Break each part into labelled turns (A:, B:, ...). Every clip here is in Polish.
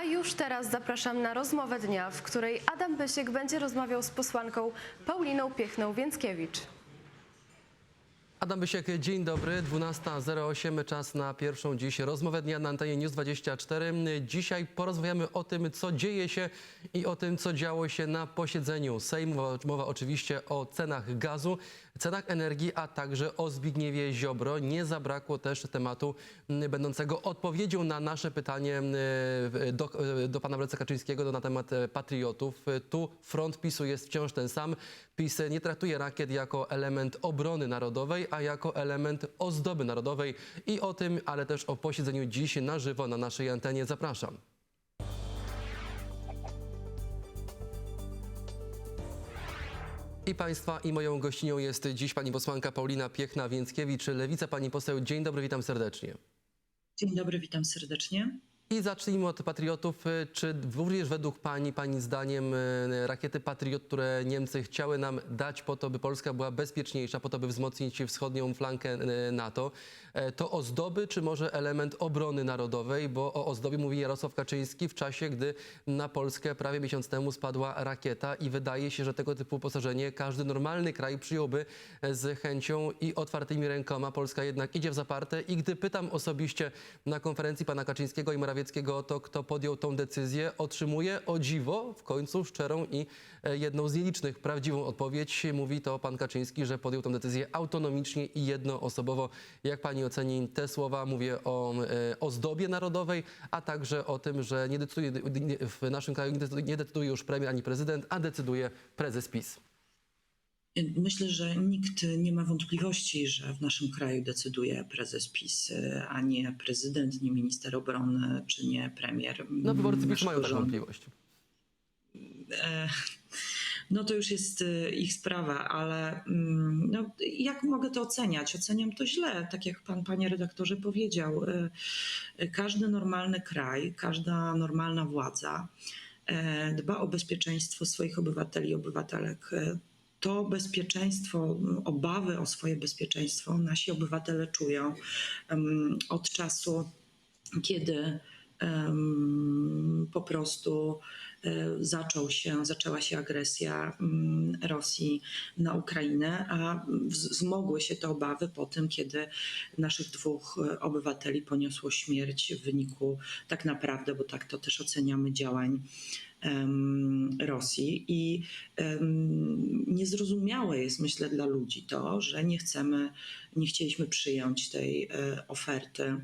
A: A już teraz zapraszam na rozmowę dnia, w której Adam Bysiek będzie rozmawiał z posłanką Pauliną Piechną-Więckiewicz.
B: Adam Bysiek, dzień dobry. 12.08, czas na pierwszą dziś rozmowę dnia na antenie News 24. Dzisiaj porozmawiamy o tym, co dzieje się i o tym, co działo się na posiedzeniu Sejmu. Mowa oczywiście o cenach gazu, cenach energii, a także o Zbigniewie Ziobro. Nie zabrakło też tematu m, będącego odpowiedzią na nasze pytanie m, w- do, do pana Wleca Kaczyńskiego na temat e, patriotów. Tu front PiSu jest wciąż ten sam. PiS nie traktuje rakiet jako element obrony narodowej, a jako element ozdoby narodowej. I o tym, ale też o posiedzeniu dziś na żywo na naszej antenie zapraszam. I Państwa, i moją gościnią jest dziś pani posłanka Paulina Piechna-Więckiewicz, Lewica. Pani poseł, dzień dobry, witam serdecznie.
C: Dzień dobry, witam serdecznie.
B: I zacznijmy od patriotów. Czy również według Pani, Pani zdaniem, e, rakiety Patriot, które Niemcy chciały nam dać po to, by Polska była bezpieczniejsza, po to, by wzmocnić wschodnią flankę NATO, to ozdoby, czy może element obrony narodowej? Bo o ozdobie mówi Jarosław Kaczyński w czasie, gdy na Polskę prawie miesiąc temu spadła rakieta i wydaje się, że tego typu uposażenie każdy normalny kraj przyjąłby z chęcią i otwartymi rękoma. Polska jednak idzie w zaparte i gdy pytam osobiście na konferencji pana Kaczyńskiego i Morawieckiego o to, kto podjął tą decyzję, otrzymuje o dziwo w końcu szczerą i e, jedną z nielicznych prawdziwą odpowiedź. Mówi to pan Kaczyński, że podjął tę decyzję autonomicznie i jednoosobowo. Jak pani oceni te słowa? Mówię o e, ozdobie narodowej, a także o tym, że nie decyduje, w naszym kraju nie decyduje już premier ani prezydent, a decyduje prezes PiS.
C: Myślę, że nikt nie ma wątpliwości, że w naszym kraju decyduje prezes PiS, a nie prezydent, nie minister obrony, czy nie premier.
B: No wyborcy PiS mają taką wątpliwość.
C: E, No to już jest e, ich sprawa, ale mm, no, jak mogę to oceniać? Oceniam to źle, tak jak pan, panie redaktorze, powiedział. E, Każdy normalny kraj, każda normalna władza dba o bezpieczeństwo swoich obywateli i obywatelek. To bezpieczeństwo, obawy o swoje bezpieczeństwo nasi obywatele czują od czasu, kiedy po prostu e, zaczął się, zaczęła się agresja Rosji na Ukrainę, a wz- wzmogły się te obawy po tym, kiedy naszych dwóch e, obywateli poniosło śmierć w wyniku tak naprawdę, bo tak to też oceniamy działań Rosji i niezrozumiałe jest myślę dla ludzi to, że nie chcemy, nie chcieliśmy przyjąć tej e, oferty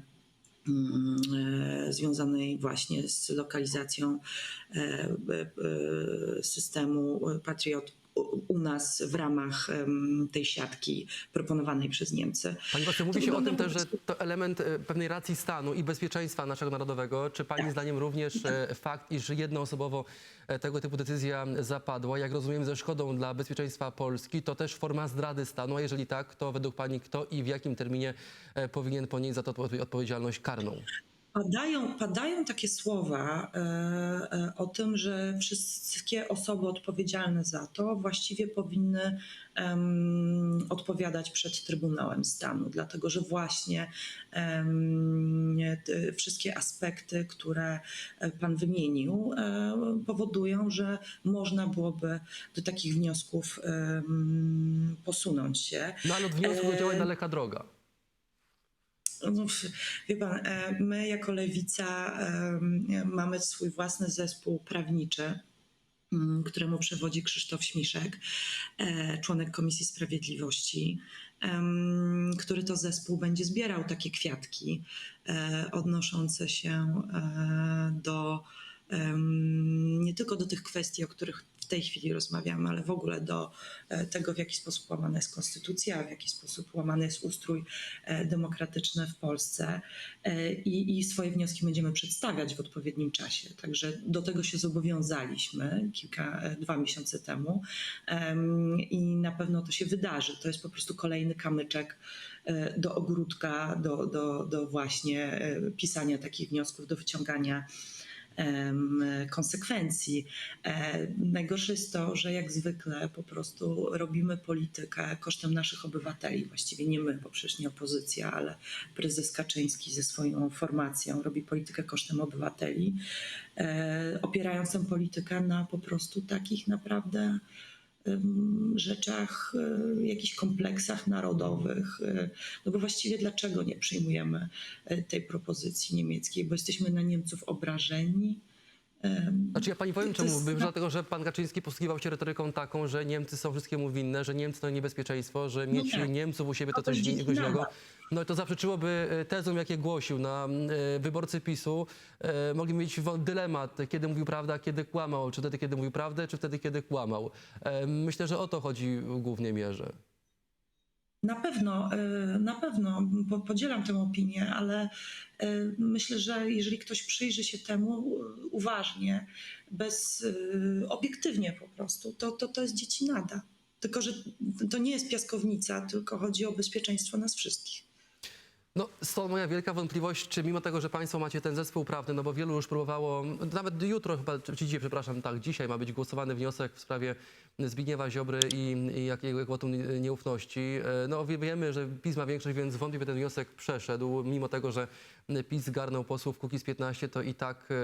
C: mm, e, związanej właśnie z lokalizacją e, systemu Patriot u- nas w ramach tej siatki proponowanej przez Niemcy.
B: Pani poseł, mówi
C: To
B: się o tym też, że to element e, pewnej racji stanu i bezpieczeństwa naszego narodowego. Czy Pani
C: Tak.
B: zdaniem również e, fakt, iż jednoosobowo e, tego typu decyzja zapadła, jak rozumiem, ze szkodą dla bezpieczeństwa Polski, to też forma zdrady stanu? A jeżeli tak, to według Pani kto i w jakim terminie powinien ponieść za to odpo- odpowiedzialność karną?
C: Padają, padają takie słowa e, e, o tym, że wszystkie osoby odpowiedzialne za to właściwie powinny odpowiadać przed Trybunałem Stanu, dlatego że właśnie wszystkie aspekty, które Pan wymienił, e, powodują, że można byłoby do takich wniosków posunąć się.
B: No ale od wniosku
C: E,
B: działań daleka droga.
C: Wie pan, e, my jako lewica em, mamy swój własny zespół prawniczy, mm, któremu przewodzi Krzysztof Śmiszek, e, członek Komisji Sprawiedliwości, em, który to zespół będzie zbierał takie kwiatki e, odnoszące się e, do nie tylko do tych kwestii, o których w tej chwili rozmawiamy, ale w ogóle do e, tego, w jaki sposób łamana jest konstytucja, w jaki sposób łamany jest ustrój e, demokratyczny w Polsce E, i, i swoje wnioski będziemy przedstawiać w odpowiednim czasie. Także do tego się zobowiązaliśmy kilka, dwa miesiące temu Em, i na pewno to się wydarzy. To jest po prostu kolejny kamyczek do ogródka, do, do, do właśnie pisania takich wniosków, do wyciągania konsekwencji. E, Najgorsze jest to, że jak zwykle po prostu robimy politykę kosztem naszych obywateli. Właściwie nie my, bo przecież nie opozycja, ale prezes Kaczyński ze swoją formacją robi politykę kosztem obywateli, e, opierając tę politykę na po prostu takich naprawdę rzeczach, e, jakichś kompleksach narodowych. e, No bo właściwie dlaczego nie przyjmujemy e, tej propozycji niemieckiej? Bo jesteśmy na Niemców obrażeni.
B: Znaczy ja pani powiem czemu,
C: jest na-
B: dlatego że pan Kaczyński posługiwał się retoryką taką, że Niemcy są wszystkiemu winne, że Niemcy to niebezpieczeństwo, że mieć
C: tak.
B: Niemców u siebie to
C: to
B: coś groźnego. No i to zaprzeczyłoby e, tezom, jakie głosił na e, wyborcy PiSu. E, Mogli mieć dylemat, kiedy mówił prawdę, kiedy kłamał. Czy wtedy, kiedy mówił prawdę, czy wtedy, kiedy kłamał. E, Myślę, że o to chodzi w głównej mierze.
C: Na pewno, e, na pewno po- podzielam tę opinię, ale e, myślę, że jeżeli ktoś przyjrzy się temu e, uważnie, bez obiektywnie po prostu, to, to, to jest dziecinada. Tylko, że to nie jest piaskownica, tylko chodzi o bezpieczeństwo nas wszystkich.
B: No, stąd moja wielka wątpliwość, czy mimo tego, że Państwo macie ten zespół prawny, no bo wielu już próbowało, nawet jutro chyba, czy dzisiaj, przepraszam, tak, dzisiaj ma być głosowany wniosek w sprawie Zbigniewa Ziobry i, i jakiego wotum nieufności. E, No wie- wiemy, że PiS ma większość, więc wątpię, by ten wniosek przeszedł. Mimo tego, że PiS zgarnął posłów Kukiz 15, to i tak e,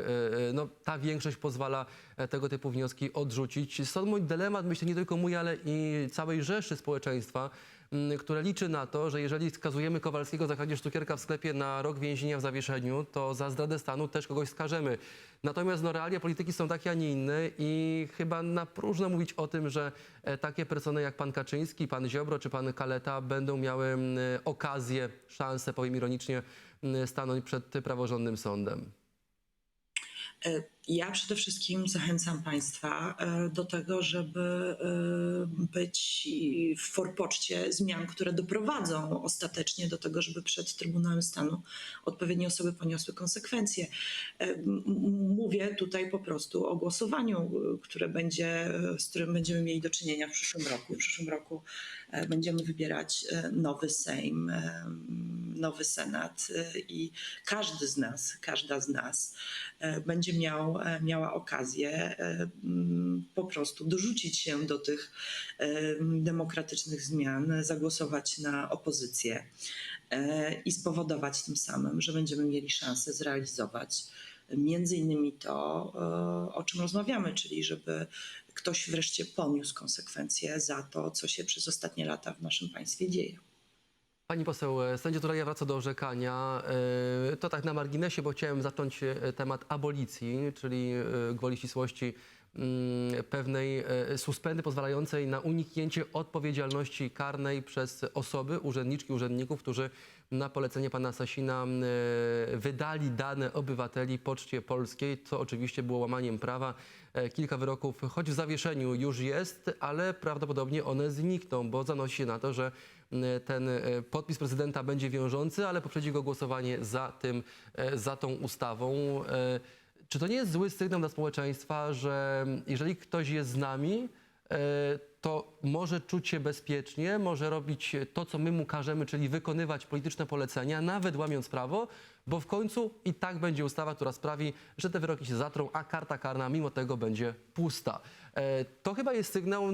B: e, no, ta większość pozwala tego typu wnioski odrzucić. Stąd mój dylemat, myślę, nie tylko mój, ale i całej rzeszy społeczeństwa, które liczy na to, że jeżeli skazujemy Kowalskiego za kradzież cukierka w sklepie na rok więzienia w zawieszeniu, to za zdradę stanu też kogoś skażemy. Natomiast no, realia polityki są takie, a nie inne i chyba na próżno mówić o tym, że e, takie persony jak pan Kaczyński, pan Ziobro czy pan Kaleta będą miały m, okazję, szansę, powiem ironicznie, m, stanąć przed praworządnym sądem.
C: Ja przede wszystkim zachęcam Państwa e, do tego, żeby e, być w forpoczcie zmian, które doprowadzą ostatecznie do tego, żeby przed Trybunałem Stanu odpowiednie osoby poniosły konsekwencje. E, Mówię tutaj po prostu o głosowaniu, które będzie, z którym będziemy mieli do czynienia w przyszłym roku. W przyszłym roku będziemy wybierać nowy Sejm, nowy Senat i każdy z nas, każda z nas będzie miał, e, miała okazję e, m, po prostu dorzucić się do tych e, demokratycznych zmian, zagłosować na opozycję i spowodować tym samym, że będziemy mieli szansę zrealizować między innymi to, o czym rozmawiamy, czyli żeby ktoś wreszcie poniósł konsekwencje za to, co się przez ostatnie lata w naszym państwie dzieje.
B: Pani poseł, e, sędzia Turania wraca do orzekania. E, To tak na marginesie, bo chciałem zacząć e, temat abolicji, czyli gwoli ścisłości mm, pewnej suspendy pozwalającej na uniknięcie odpowiedzialności karnej przez osoby, urzędniczki, urzędników, którzy na polecenie pana Sasina wydali dane obywateli Poczcie Polskiej, co oczywiście było łamaniem prawa. Kilka wyroków, choć w zawieszeniu już jest, ale prawdopodobnie one znikną, bo zanosi się na to, że ten e, podpis prezydenta będzie wiążący, ale poprzedzi go głosowanie za, tym, e, za tą ustawą. Czy to nie jest zły sygnał dla społeczeństwa, że jeżeli ktoś jest z nami, to może czuć się bezpiecznie, może robić to, co my mu każemy, czyli wykonywać polityczne polecenia, nawet łamiąc prawo, bo w końcu i tak będzie ustawa, która sprawi, że te wyroki się zatrą, a karta karna mimo tego będzie pusta. E, To chyba jest sygnał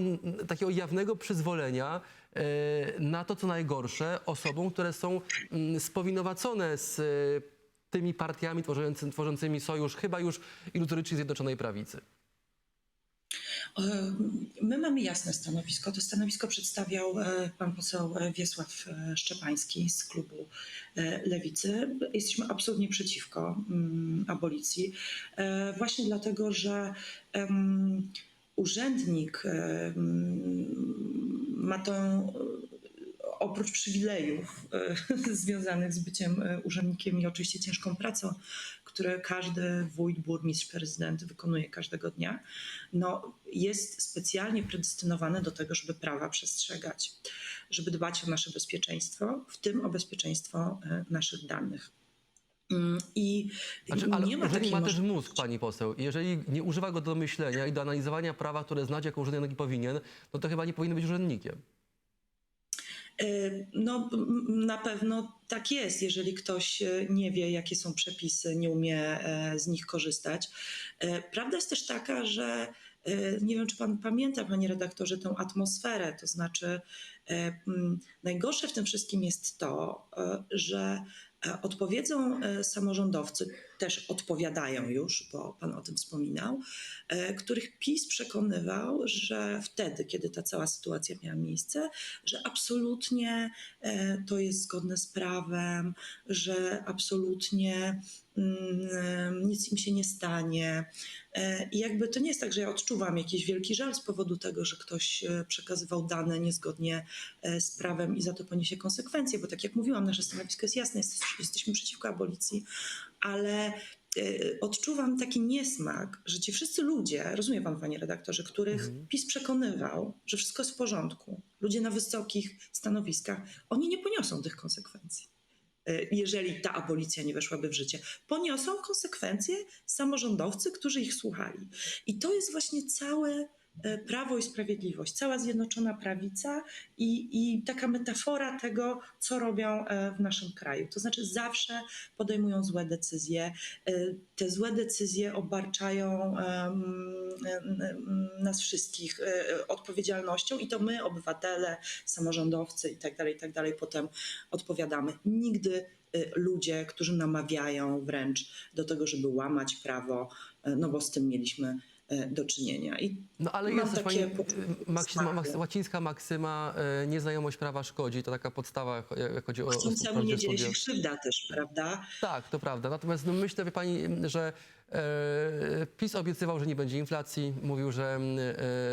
B: takiego jawnego przyzwolenia e, na to, co najgorsze, osobom, które są mm, spowinowacone z e, tymi partiami tworzący, tworzącymi sojusz chyba już iluzorycznie Zjednoczonej Prawicy.
C: My mamy jasne stanowisko. To stanowisko przedstawiał e, pan poseł Wiesław e, Szczepański z klubu e, Lewicy. Jesteśmy absolutnie przeciwko mm, abolicji, właśnie dlatego, że urzędnik em, ma tą oprócz przywilejów związanych z byciem urzędnikiem i oczywiście ciężką pracą, które każdy wójt, burmistrz, prezydent wykonuje każdego dnia, no, jest specjalnie predestynowany do tego, żeby prawa przestrzegać, żeby dbać o nasze bezpieczeństwo, w tym o bezpieczeństwo e, naszych danych. Mm, I
B: Znaczy, ale
C: nie ma
B: urzędnik ma też mózg, pani poseł. Jeżeli nie używa go do myślenia i do analizowania prawa, które znać jako urzędnik powinien, no to chyba nie powinien być urzędnikiem.
C: No, na pewno tak jest, jeżeli ktoś e, nie wie, jakie są przepisy, nie umie e, z nich korzystać. E, Prawda jest też taka, że nie wiem, czy pan pamięta, panie redaktorze, tę atmosferę. To znaczy, najgorsze w tym wszystkim jest to, że odpowiedzą e, samorządowcy, też odpowiadają już, bo pan o tym wspominał, e, których PiS przekonywał, że wtedy, kiedy ta cała sytuacja miała miejsce, że absolutnie e, to jest zgodne z prawem, że absolutnie mm, nic im się nie stanie. E, I jakby to nie jest tak, że ja odczuwam jakiś wielki żal z powodu tego, że ktoś e, przekazywał dane niezgodnie e, z prawem i za to poniesie konsekwencje, bo tak jak mówiłam, nasze stanowisko jest jasne, jest, jesteśmy przeciwko abolicji, ale odczuwam taki niesmak, że ci wszyscy ludzie, rozumie pan, panie redaktorze, których PiS przekonywał, że wszystko jest w porządku, ludzie na wysokich stanowiskach, oni nie poniosą tych konsekwencji jeżeli ta abolicja nie weszłaby w życie. Poniosą konsekwencje samorządowcy, którzy ich słuchali. I to jest właśnie całe e, Prawo i Sprawiedliwość, cała Zjednoczona Prawica i, i taka metafora tego, co robią e, w naszym kraju. To znaczy zawsze podejmują złe decyzje. E, Te złe decyzje obarczają nas wszystkich e, odpowiedzialnością i to my, obywatele, samorządowcy i tak dalej, i tak potem odpowiadamy. Nigdy ludzie, którzy namawiają wręcz do tego, żeby łamać prawo, no bo z tym mieliśmy do czynienia. I
B: No ale jest też pani maksyma, maks, łacińska maksyma, y, nieznajomość prawa szkodzi, to taka podstawa, jak- chodzi o...
C: Chcącemu nie dzieje się krzywda też, prawda?
B: Tak, to prawda. Natomiast no, myślę, wie pani, że e, PiS obiecywał, że nie będzie inflacji. Mówił, że,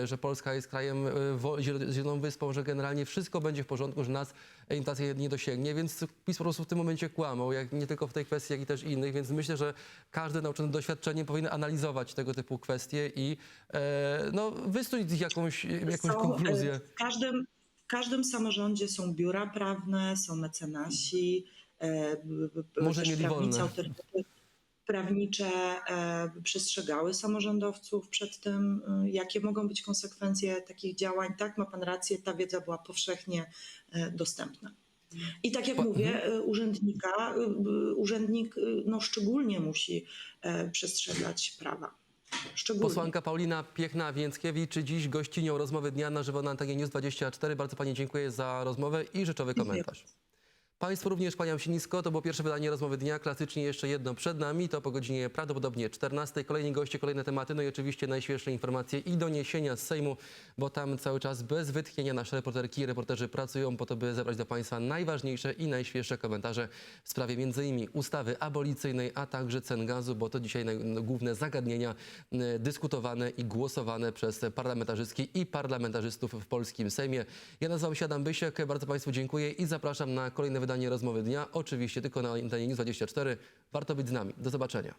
B: e, że Polska jest krajem e, zieloną wyspą, że generalnie wszystko będzie w porządku, że nas inflacja nie dosięgnie, więc PiS po prostu w tym momencie kłamał, jak, nie tylko w tej kwestii, jak i też innych, więc myślę, że każdy nauczony doświadczeniem powinien analizować tego typu kwestie i e, no, wysnuć jakąś, jakąś
C: Są,
B: konkluzję.
C: y, W każdym, w każdym samorządzie są biura prawne, są mecenasi, e, b- b-
B: Może mieli wolne.
C: autorytety prawnicze e, przestrzegały samorządowców przed tym, y, jakie mogą być konsekwencje takich działań. Tak, ma pan rację, ta wiedza była powszechnie e, dostępna. I tak jak mówię, y, urzędnika, urzędnik no, szczególnie musi e, przestrzegać prawa. Szczególnie.
B: Posłanka Paulina Piechna-Więckiewicz dziś gościnią rozmowy dnia na żywo na antenie News 24. Bardzo Pani dziękuję za rozmowę i rzeczowy komentarz. Państwu również kłaniam się. To było pierwsze wydanie rozmowy dnia. Klasycznie jeszcze jedno przed nami. To po godzinie prawdopodobnie 14. Kolejni goście, kolejne tematy. No i oczywiście najświeższe informacje i doniesienia z Sejmu, bo tam cały czas bez wytchnienia nasze reporterki i reporterzy pracują po to, by zebrać dla Państwa najważniejsze i najświeższe komentarze w sprawie m.in. ustawy abolicyjnej, a także cen gazu, bo to dzisiaj no, główne zagadnienia dyskutowane i głosowane przez parlamentarzystki i parlamentarzystów w polskim Sejmie. Ja nazywam się Adam Bysiek. Bardzo Państwu dziękuję i zapraszam na kolejne wydanie Rozmowy Dnia, oczywiście tylko na antenie 24. Warto być z nami. Do zobaczenia.